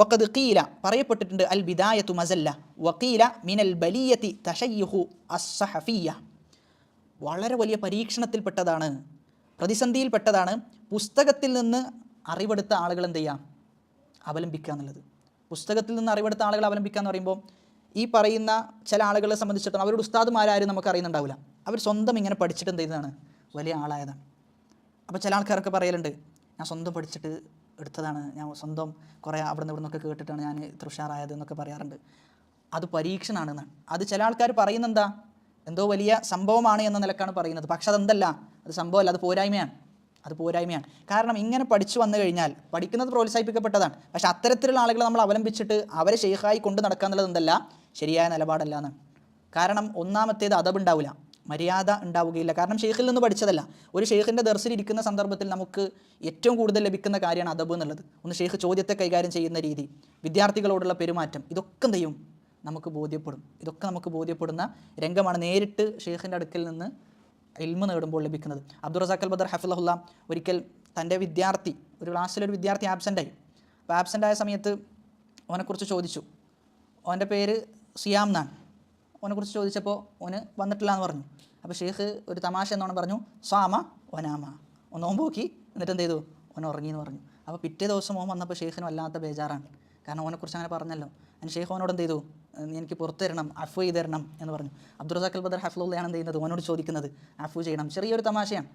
വഖദ് ഖീല പറയപ്പെട്ടിട്ടുണ്ട് അൽ ബിദായത്തു മസല്ല. വഖീല മിനൽ ബലിയത്തി തഷയ്യുഹു അസ്സഹഫിയ വളരെ വലിയ പരീക്ഷണത്തിൽപ്പെട്ടതാണ് പ്രതിസന്ധിയിൽപ്പെട്ടതാണ് പുസ്തകത്തിൽ നിന്ന് അറിവെടുത്ത ആളുകൾ എന്ത് ചെയ്യാം? അവലംബിക്കുക എന്നുള്ളത്. പുസ്തകത്തിൽ നിന്ന് അറിവെടുത്ത ആളുകൾ അവലംബിക്കുക എന്ന് പറയുമ്പോൾ ഈ പറയുന്ന ചില ആളുകളെ സംബന്ധിച്ചിടത്തോളം അവരുടെ ഉസ്താദുമാരും നമുക്ക് അറിയുന്നുണ്ടാവില്ല അവർ സ്വന്തം ഇങ്ങനെ പഠിച്ചിട്ട് എന്ത് ചെയ്തതാണ്? വലിയ ആളായതാണ്. അപ്പോൾ ചില ആൾക്കാരൊക്കെ പറയലുണ്ട് ഞാൻ സ്വന്തം പഠിച്ചിട്ട് എടുത്തതാണ്. ഞാൻ സ്വന്തം കുറേ അവിടെ നിന്ന് ഇവിടെ നിന്നൊക്കെ കേട്ടിട്ടാണ് ഞാൻ ഇത്ര ഉഷാറായത് എന്നൊക്കെ പറയാറുണ്ട്. അത് പരീക്ഷണാണെന്നാണ്. അത് ചില ആൾക്കാർ പറയുന്നെന്താ? എന്തോ വലിയ സംഭവമാണ് എന്ന നിലക്കാണ് പറയുന്നത്. പക്ഷെ അതെന്തല്ല? അത് സംഭവമല്ല. അത് പോരായ്മയാണ്. അത് പോരായ്മയാണ്. കാരണം ഇങ്ങനെ പഠിച്ചു വന്നു കഴിഞ്ഞാൽ പഠിക്കുന്നത് പ്രോത്സാഹിപ്പിക്കപ്പെട്ടതാണ്. പക്ഷെ അത്തരത്തിലുള്ള ആളുകളെ നമ്മൾ അവലംബിച്ചിട്ട് അവരെ ശേഖായി കൊണ്ട് നടക്കുക എന്നുള്ളത് എന്തല്ല? ശരിയായ നിലപാടല്ല എന്നാണ് കാരണം ഒന്നാമത്തേത് അതബുണ്ടാവില്ല മര്യാദ ഉണ്ടാവുകയില്ല. കാരണം ഷെയ്ഖിൽ നിന്ന് പഠിച്ചതല്ല. ഒരു ഷെയ്ഖിന്റെ ദർസിൽ ഇരിക്കുന്ന സന്ദർഭത്തിൽ നമുക്ക് ഏറ്റവും കൂടുതൽ ലഭിക്കുന്ന കാര്യമാണ് അദബ് എന്നുള്ളത്. ഒന്ന് ഷെയ്ഖ് ചോദ്യത്തെ കൈകാര്യം ചെയ്യുന്ന രീതി വിദ്യാർത്ഥികളോടുള്ള പെരുമാറ്റം ഇതൊക്കെ എന്ത് നമുക്ക് ബോധ്യപ്പെടും. ഇതൊക്കെ നമുക്ക് ബോധ്യപ്പെടുന്ന രംഗമാണ് നേരിട്ട് ഷെയ്ഖിന്റെ അടുക്കിൽ നിന്ന് ഇൽമ നേടുമ്പോൾ ലഭിക്കുന്നത്. അബ്ദുറസാഖ് അൽ ബദർ ഹഫിളഹുല്ല ഒരിക്കൽ തന്റെ വിദ്യാർത്ഥി ഒരു ക്ലാസ്സിലൊരു വിദ്യാർത്ഥി ആബ്സെന്റായി അപ്പോൾ ആബ്സെന്റായ സമയത്ത് അവനെക്കുറിച്ച് ചോദിച്ചു. ഓന്റെ പേര് സിയാം എന്നാണ്. ഓനെക്കുറിച്ച് ചോദിച്ചപ്പോൾ ഓന് വന്നിട്ടില്ല എന്ന് പറഞ്ഞു. അപ്പോൾ ഷെയ്ഖ് ഒരു തമാശ എന്നോണം പറഞ്ഞു സ്വാമ ഒനാമ. ഒന്ന് നോമ്പോക്കി എന്നിട്ട് എന്ത് ചെയ്തു? ഓൻ ഉറങ്ങി എന്ന് പറഞ്ഞു. അപ്പോൾ പിറ്റേ ദിവസം ഓൻ വന്നപ്പോൾ ഷെയ്ഖിന് വല്ലാത്ത ബേജാറാണ്. കാരണം ഓനെക്കുറിച്ച് അങ്ങനെ പറഞ്ഞല്ലോ. അതിന് ഷെയ്ഖ് ഓനോട് എന്ത് ചെയ്തു? എനിക്ക് പുറത്ത് തരണം അഫ് ചെയ്ത് തരണം എന്ന് പറഞ്ഞു. അബ്ദുറസാഖ് അൽ ബദർ ഹഫ്ലുള്ളയാണ് എന്ത് ചെയ്യുന്നത്? ഓനോട് ചോദിക്കുന്നത് അഫ് ചെയ്യണം. ചെറിയൊരു തമാശയാണ്.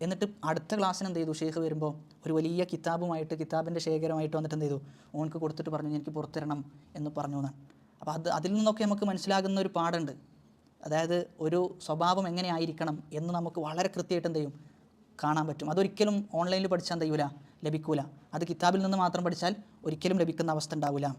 എന്നിട്ട് അടുത്ത ക്ലാസ്സിന് എന്ത് ചെയ്തു? ഷെയ്ഖ് വരുമ്പോൾ ഒരു വലിയ കിതാബുമായിട്ട് കിതാബിന്റെ ശേഖരമായിട്ട് വന്നിട്ട് എന്ത് ചെയ്തു? ഓനക്ക് കൊടുത്തിട്ട് പറഞ്ഞു എനിക്ക് പുറത്തു തരണം എന്ന് പറഞ്ഞു എന്നാണ്. അപ്പോൾ അത് അതിൽ നിന്നൊക്കെ നമുക്ക് മനസ്സിലാകുന്ന ഒരു പാടുണ്ട്. അതായത് ഒരു സ്വഭാവം എങ്ങനെ ആയിരിക്കണം എന്ന് നമുക്ക് വളരെ കൃത്യമായിട്ട് എന്ത് കാണാൻ പറ്റും. അതൊരിക്കലും ഓൺലൈനിൽ പഠിച്ചാൽ എന്ത് ചെയ്യൂല? ലഭിക്കൂല. അത് കിതാബിൽ നിന്ന് മാത്രം പഠിച്ചാൽ ഒരിക്കലും ലഭിക്കുന്ന അവസ്ഥ ഉണ്ടാവില്ല